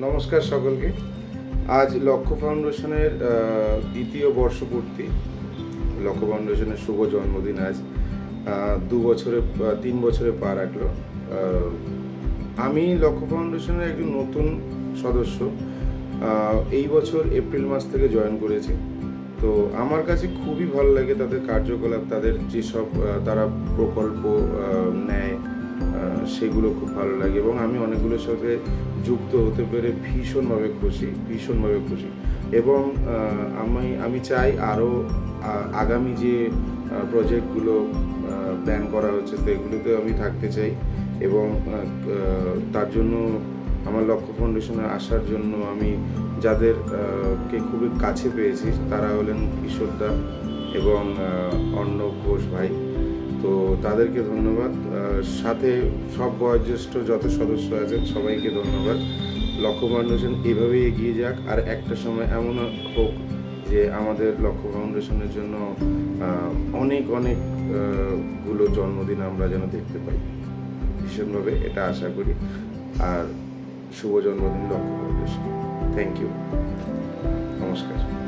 নমস্কার সকলকে। আজ লক্ষ্য ফাউন্ডেশনের দ্বিতীয় বর্ষপূর্তি। লক্ষ্য ফাউন্ডেশনের শুভ জন্মদিন আজ। দু বছরে তিন বছরে পা রাখল আমি লক্ষ্য ফাউন্ডেশনের একজন নতুন সদস্য। এই বছর এপ্রিল মাস থেকে জয়েন করেছি। তো আমার কাছে খুবই ভালো লাগে তাদের কার্যকলাপ, তাদের যেসব তারা প্রকল্প নেয় সেগুলো খুব ভালো লাগে এবং আমি অনেকগুলোর সাথে যুক্ত হতে পেরে ভীষণভাবে খুশি ভীষণভাবে খুশি। এবং আমি আমি চাই আরও আগামী যে প্রজেক্টগুলো প্ল্যান করা হচ্ছে সেগুলোতে আমি থাকতে চাই এবং তার জন্য আমার লক্ষ্য ফাউন্ডেশনে আসার জন্য আমি যাদের আহ, কে খুবই কাছে পেয়েছি তারা হলেন কিশোরদা এবং অর্ণব ঘোষ ভাই। তো তাদেরকে ধন্যবাদ। সাথে সব বয়োজ্যেষ্ঠ যত সদস্য আছেন, সবাইকে ধন্যবাদ। লক্ষ্য ফাউন্ডেশন এভাবেই এগিয়ে যাক। আর একটা সময় এমন হোক যে আমাদের লক্ষ্য ফাউন্ডেশনের জন্য অনেক অনেকগুলো জন্মদিন আমরা যেন দেখতে পাই। ভীষণভাবে এটা আশা করি। আর শুভ জন্মদিন লক্ষ্য ফাউন্ডেশন থ্যাংক ইউ নমস্কার।